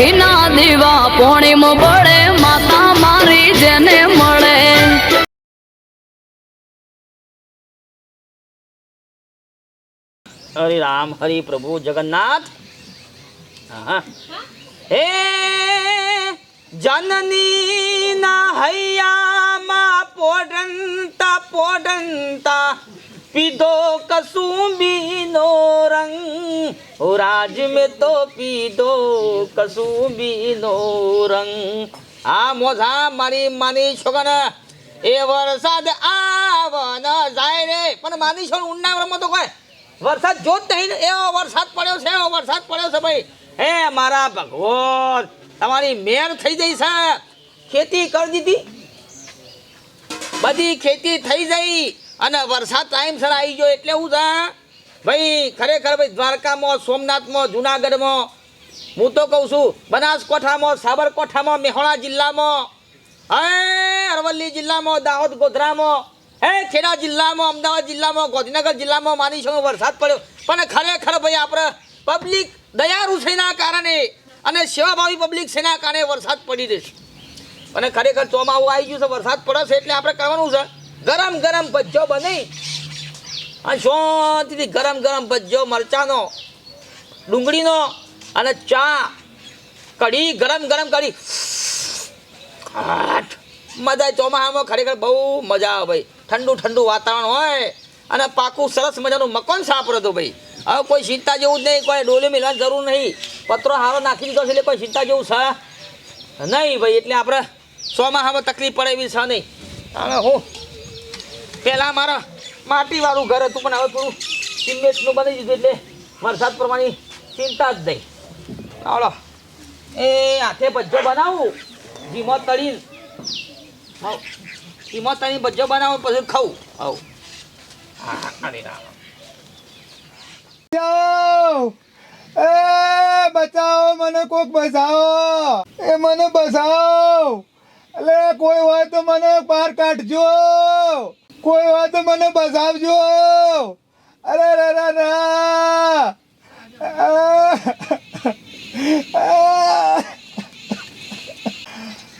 ઘીના દીવા પોણીમ પડે માતા મારી જેને મળે. હરે રામ, હરિ પ્રભુ જગન્નાથ. હે જનની ના હૈયામાં પોડંતા પોડંતા પીધો કસુંબીનો રંગ ઓ રાજ મેં તો પીધો કસુંબીનો રંગ આ મોઝા મારી માની છોકરા એ વરસાદ આવન જાય રે પણ માની છો ઉન્નાવરમાં તો કોઈ વરસાદ જોત નહીં એવો વરસાદ પડ્યો છે એવો વરસાદ પડ્યો છે ભાઈ હે મારા ભગવાન તમારી મેર થઈ જઈ છે. ખેતી કરી દીધી. બધી ખેતી થઈ જઈ. અને વરસાદ ટાઈમસર આવી ગયો એટલે હું છે ભાઈ, ખરેખર ભાઈ, દ્વારકામાં, સોમનાથમાં, જુનાગઢમાં, હું તો કહું છું, બનાસકોઠામાં, સાબરકોઠામાં, મેહોણા જિલ્લામાં, હે, અરવલ્લી જિલ્લામાં, દાહોદ ગોધરામાં, હે, ખેડા જિલ્લામાં, અમદાવાદ જિલ્લામાં, ગાંધીનગર જિલ્લામાં માની છો વરસાદ પડ્યો. પણ ખરેખર ભાઈ, આપણે પબ્લિક દયાળુ છેના કારણે અને સેવાભાવી પબ્લિક છેના કારણે વરસાદ પડી રહેશે. અને ખરેખર ચોમાવું આવી ગયું છે, વરસાદ પડે છે એટલે આપણે કરવાનું છે. ગરમ ગરમ ભજ્જો બની. અને શાંતિથી ગરમ ગરમ ભજ્જો મરચાનો, ડુંગળીનો અને ચા. કઢી, ગરમ ગરમ કઢી. આઠ. મજા ચોમાસામાં ખરેખર બહુ મજા આવે ભાઈ. ઠંડુ ઠંડુ વાતાવરણ હોય અને પાકું સરસ મજાનું મકાન સાપરે હતું ભાઈ. હવે કોઈ ચિંતા જેવું જ નહીં, કોઈ ડોલી મિલવાની જરૂર નહીં. પત્રો હારો નાખી દીધો છે એટલે કોઈ ચિંતા જેવું છે નહીં ભાઈ. એટલે આપણે ચોમાસામાં તકલીફ પડે એવી છે નહીં. અને હું પહેલાં મારા માટીવાળું ઘર હતું, પણ હવે થોડું સિમેન્ટનું બની દીધું એટલે વરસાદ પ્રમાણે ચિંતા જ નહીં. આવડો એ હાથે ભજ્જો બનાવું. ધીમો તળી હાવ. ધીમો તળી ભજ્જો બનાવું, પછી ખાવું બચાવો એ બચાવો, મને કોક બસાવો એ મને બસાવો એટલે કોઈ હોય તો મને બહાર કાઢજો. કોઈ વાત મને બસાવજો અરે રે રે રે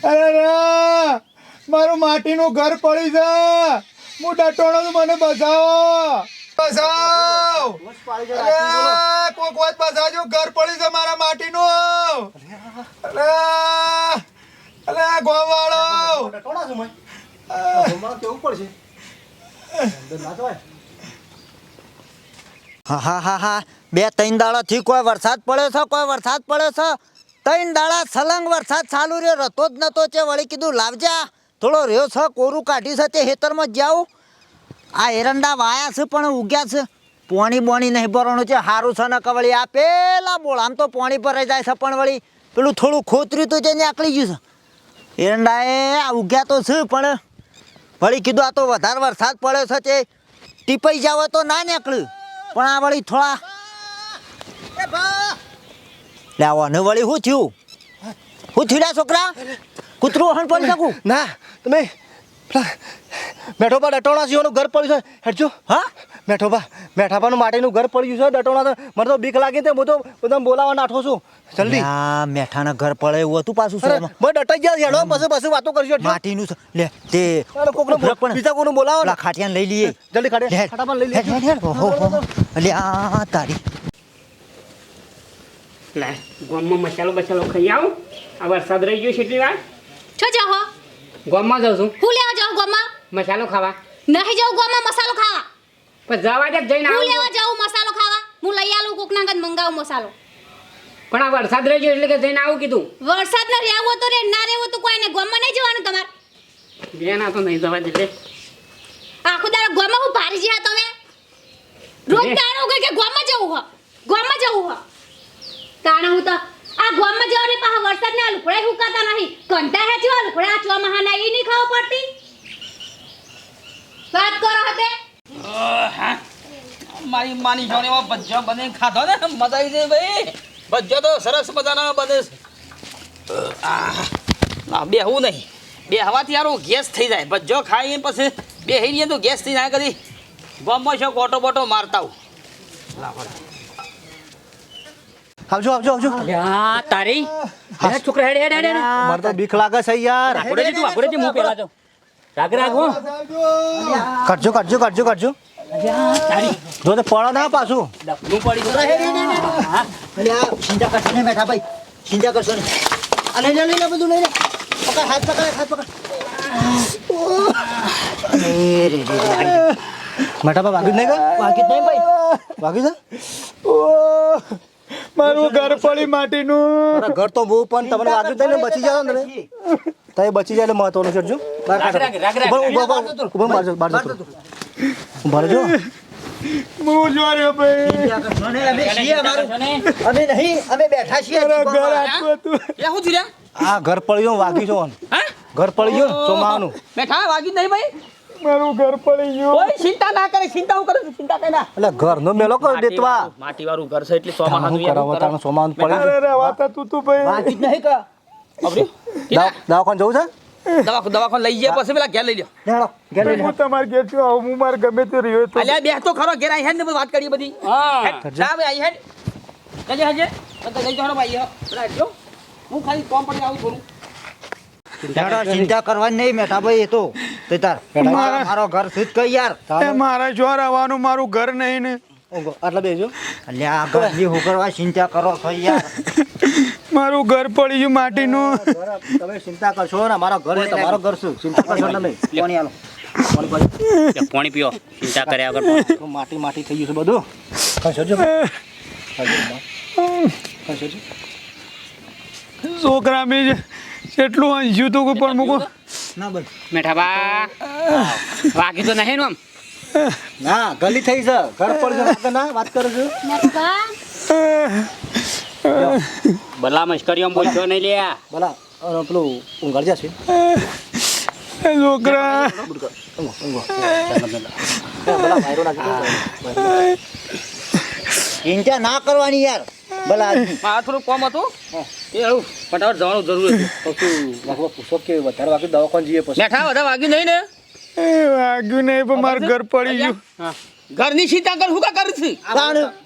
અરે રે મારું માટીનું ઘર પડી છે. હું ડટોણો મને બસાવો બચાવ અરે, કોક વાત બચાવજો ઘર પડી છે મારા માટીનું. અરે અરે, ગોવાળો. હા હા હા હા બે, ત્રણ દાડાથી કોઈ વરસાદ પડ્યો છે, કોઈ વરસાદ પડ્યો છે? ત્રણ દાડા સલંગ વરસાદ ચાલુ રહ્યો, રતો જ નતો છે વળી કીધું, લાવજા. થોડો રહ્યો છે, કોરું કાઢી છે તે ખેતરમાં જાઉં. આ એરંડા વાયા છે, પણ ઉગ્યા છે. પોણી બોણી નહીં ભરવાનું છે સારું છે ને વળી આ પેલા બોળ. આમ તો પોણી ભરાઈ જાય છે, પણ વળી પેલું થોડું ખોતર્યું તો ને આકળી ગયું છે. એરંડા એ આ ઉગ્યા તો છે, પણ વળી કીધું આ તો વધારે વરસાદ પડ્યો છે તે. ટીપાઈ જાવ તો ના નીકળ્યું પણ આ વળી થોડા લે આવો વળી શું થયું? શું થયું છોકરા? કૂતરું હણ પડી શકું? ના તમે પેલા મેઠોબા ડટોણા જીવનું ઘર પડ્યું છે. હેડજો. હા? મેઠોબા મેઠાબાનું માટીનું ઘર પડ્યું છે ડટોણા મને તો બીક લાગી તે હું તો બધા બોલાવા નાઠો છું. જલ્દી. આ મેઠાના ઘર પડે એવું હતું પાછું સર મને ડટાઈ ગયા હેડો પછી પછી વાતો કરજો માટીનું છે લે તે કોકનો બીજા કોનું બોલાવો ખાટિયાને લઈ લઈએ. જલ્દી હેડ. ખાટામાં લઈ લઈએ હેડ, હેડ. ઓહો, ઓહો. લે આ તારી. લે ગોમમાં મસાલો બસાલો ખાઈ આવું? આ વરસાદ રહી ગયો છે એટલી વાર? છો જાઓ હો. ગામમાં જાઉં છું. હું લેવા જાઉં ગોમાં મસાલો ખાવા. નહીં જાઉં ગોમાં મસાલો ખાવા. પણ જવા દે જઈને હું લેવા જાઉં મસાલો ખાવા. હું લઈ આલું કોક ના મંગાવું મસાલો. પણ આ વરસાદ રહી ગયો એટલે કે જઈને આવું કીધું. વરસાદ ન રહેવો તો રે ના રહેવો તો કોઈને ગોમાં નહીં જવાનું તમારે. બેન આ તો નહીં જવા દે આખો દાડો ગોમાં હું ભારી જ્યા તમે? રોજ? તાણું કે કે જવું હો? ગોમાં જવું હો? તાણે હું તો આ ગોમાં જવાની પાછા ને લુકડા હુકાતા નહીં. કંટા હે જો લુકડા ચોમાહા ના ઈ ની ખાવ પડતી? વાત કરો હતે મારી માની જોને એવા ભજ્જો બને ખાધો ને, મજા આવી જાય ભાઈ. ભજ્જો તો સરસ મજાના બને ના, બેહવું નહીં. બે હવાથી યાર ગેસ થઈ જાય. ભજ્જો ખાઈ પછી બેહી રહીએ તો ગેસ થઈ જાય કદી. ગામમાં છો ગોટો બોટો મારતા હું આવજો આવજો આવજો અલ્યા તારી? હે. છોકરા હેડ હેડ હેડ. હેડ મારે તો બીક લાગે છે યાર. આગળ જી તું આગળ જી મું પેલા જો રાગ રાગ હો. કાઢજો કાઢજો કાઢજો કાઢજો. જો તે પડો ના પાછું. ડબલું પડી ગયું. હા. અલે આ ચિંતા કરશો ને બેઠા ભાઈ. ચિંતા કરશો ને. આ લઈ લે લે બધું લઈ લે. પકડ હાથ પકડ હાથ પકડ. રે રે રે મેઠા બા નહીં કા? બાકી નહીં ભાઈ. ઓ. મારું ઘર પડી માટીનું. ઘર તો બહુ પણ તમને વાગ્યું જ ને બચી જાવ ને તમે. બચી જાય એટલે મહત્વનું છે જો બહાર ઊભા ઊભા ઊભા ઊભા બહાર જતો બહાર જતો ઊભા રહેજો. હું ભાઈ. ચિંતા કરશો નહીં અમે છીએ અમારું. અમે નહીં અમે બેઠા છીએ. ઘર આટલું હતું. આ ઘર પડી ગયું વાગ્યું છે ઘર પડી ગયું ચોમાનું બેઠા વાગ્યું નહીં ભાઈ. મારું ઘર પડી ગયું. ઓય ચિંતા ના કરે ચિંતા હું કરું છું? ચિંતા કઈ ના. એટલે ઘરનો મેલો કર દેતવા. માટી વાળું ઘર છે એટલે તાનું શું કરાવો તાણ ચોમાનું પડી અરે રવાતા તું તું ભાઈ. બાકી નહીં કા અબરી દવાખાન જવું છે? દવા દવાખાને લઈ જાય પછી પેલા ઘેર લઈ લ્યો. ઘેર લઈ હું તમારે ઘેર છું આવું હું મારે ગમે તે રહ્યો તો. અલ્યા બે તો ખરો ઘેર આઈ હેડ ને વાત કરી બધી. હા. જા ભાઈ આઈ હેડ. જજે હજે બધા લઈ ભાઈ પેલા. હું ખાલી કોમ પડી આવું થોડું. ચિંતા કરવાની નહીં મેઠા ભાઈ એ તો તે તાર મારો ઘર સુધ કઈ યાર. એ મારા જો રહેવાનું મારું ઘર નહીં ને. ઓગો આટલા બેજો. અલ્યા આ ઘરની હુકરવા ચિંતા કરો છો યાર. મારું ઘર પડી ગયું માટીનું. તમે ચિંતા કરશો ને મારો ઘર એ તમારો ઘર શું? ચિંતા કરશો તમે. કોની આલો. પાણી પીઓ. ચિંતા કર્યા વગર માટી માટી થઈ ગયું છે બધું. ખસોજો ખસોજો છોકરા મેં જેટલું અંજ્યું હતું પણ મૂકો. ના બસ. મેઠા બા. વાગી તો નહીં આમ. ના ગલી થઈ છે. ઘર પર છે ના વાત કરો છો. ભલા આમ બોલશો નહીં લે ભલા પેલું જશે છોકરા. વાયરો નાખી ચિંતા ના કરવાની યાર. ભલા. મારા થોડું કોમ હતું. એ એવું ફટાફટ જવાનું જરૂર હતું પૂછો કે વધારે વાગ્યું દવાખાન જઈએ પછી. બેઠા બધા વાગ્યું નહીં ને? એ વાગ્યું નહીં પણ મારું ઘર પડી ગયું. ઘરની ચિંતા કર હું કા કરું છું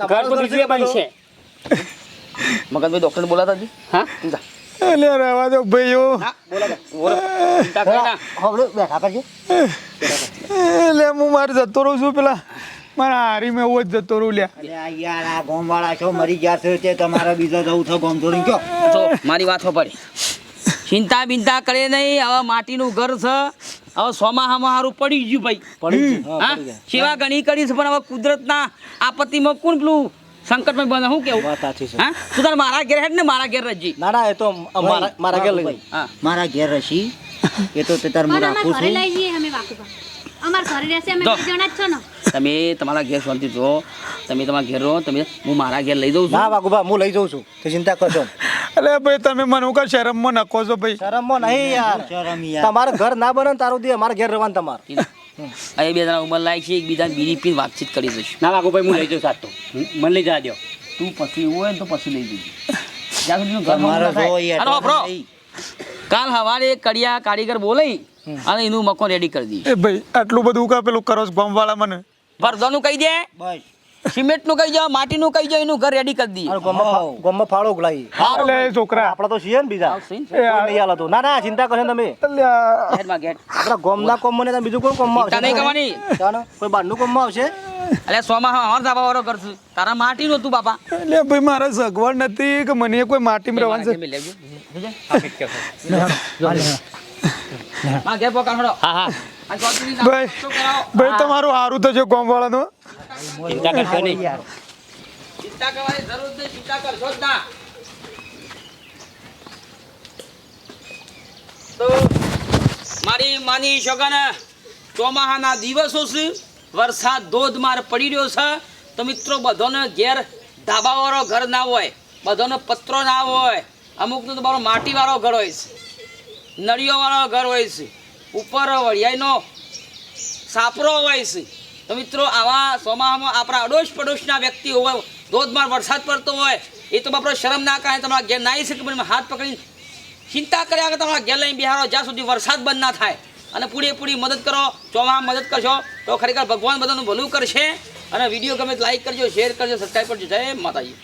ઘર તો બીજું બનશે મગનભાઈ ડોક્ટર બોલાતા હા? જા. રહેવા દો ભાઈઓ. બોલો બેઠા કરજે એટલે હું મારે જતો રહું છું પેલા. મારા હારી મેં એવો જતો રહું લ્યા. યાર આ ગોમવાળા છો મરી ગયા છે તે તમારે બીજો જવું છે ગોમ છોડીને કયો જો મારી વાત પડી ચિંતા બિંતા કરે નહીં હવે માટીનું ઘર છે. હવે સોમાહામાં હારું પડી ગયું ભાઈ. પડી હા, હા પડી જાય સેવા ઘણી કરી છે પણ હવે કુદરતના આપત્તિમાં કોણ પેલું સંકટમાં બને શું કેવું? વાત સાચી છે. હા? તું તારે મારા ઘેર હેડ ને મારા ઘેર રજી. ના ના એ તો મારા મારા ઘેર લઈ મારા ઘેર રસી એ તો તે તાર હું અમાર રાખું ઘરે છું. અમાર રહેશે અમે બે જણા જ છો ને. તમે તમારા ઘેર શાંતિ જો તમે તમારા ઘેર રહો તમે હું મારા ઘેર લઈ જઉં ના છું હું લઈ જઉં છું. તે ચિંતા કરશો અરે ભાઈ તમે મને હું કા શરમમાં નખો છો ભાઈ. શરમમાં નહીં યાર. શરમ યાર. તમારે ઘર ના બને તારું દે અમારા ઘેર રહેવાનું તમારે. અહીં બે જણા ઉંમર લાયક છે એકબીજા બીજી પીને વાતચીત કરી દઈશ. ના વાગો ભાઈ હું લઈ જઉં સાચો મને લઈ જવા દો. તું પછી એવું હોય ને તો પછી લઈ જજે જ્યાં સુધી ઘર. કાલ હવારે કડિયા કારીગર બોલાઈ અને એનું મકો રેડી કરી દીધું એ ભાઈ આટલું બધું કા પેલું કરો છો ગામવાળા મને. ભરદોનું કહી દે. બસ. સિમેન્ટનું કહી દે માટીનું કહી દે એનું ઘર રેડી કરી દઈએ. ગોમમાં ફાળો ઉગલાઈ એટલે છોકરા. આપણા તો છીએ ને બીજા. આવશે ને? એ કોઈ આ- નહીં હાલો તો ના ના ચિંતા કરશો તમે. અલ્યા, હેડમાં ઘેર. આપણા ગોમના કોમ મને બીજું કોણ કોમમાં ચિંતા નહીં આવશે? કરવાની. કોઈ બહારનું કોમમાં આવશે? એટલે સોમાં હા ધાબા વાળો તારા માટીનું હતું બાપા. એટલે ભાઈ મારે સગવડ નથી કે મને કોઈ રહેવાનું છે. હળો. હા હા. ચોકીની ભાઈ તમારું હારું તો તમારું ગોમ થશે ચિંતા કરશો નહીં. ચિંતા કરવાની જરૂર નહીં ચિંતા કરશો જ ના. તો મારી માની શગન ચોમાહાના દિવસો છે વરસાદ ધોધમાર પડી રહ્યો છે. તો મિત્રો બધાને ઘેર ધાબાવાળો ઘર ના હોય બધોને પત્રો ના હોય. અમુકનો તો મારો માટીવાળો ઘર હોય છે નળીઓવાળો ઘર હોય છે. ઉપર વળિયાઈનો સાપરો હોય છે. તો મિત્રો, આવા ચોમાહામાં આપણા અડોશ પડોશના વ્યક્તિ હોય, ધોધમાર વરસાદ પડતો હોય, એ તો બાપરો શરમ ના કારણે તમારા ઘેર નાહી શકે, પણ હાથ પકડીને ચિંતા કર્યા કે તમારા ઘેર લઈને બિહારો, જ્યાં સુધી વરસાદ બંધ ના થાય. અને પૂરેપૂરી મદદ કરો ચોમામાં મદદ કરશો તો ખરેખર ભગવાન બધાનું ભલું કરશે. અને વીડિયો ગમે લાઈક કરજો, શેર કરજો સબસ્ક્રાઈબ કરજો. જય માતાજી.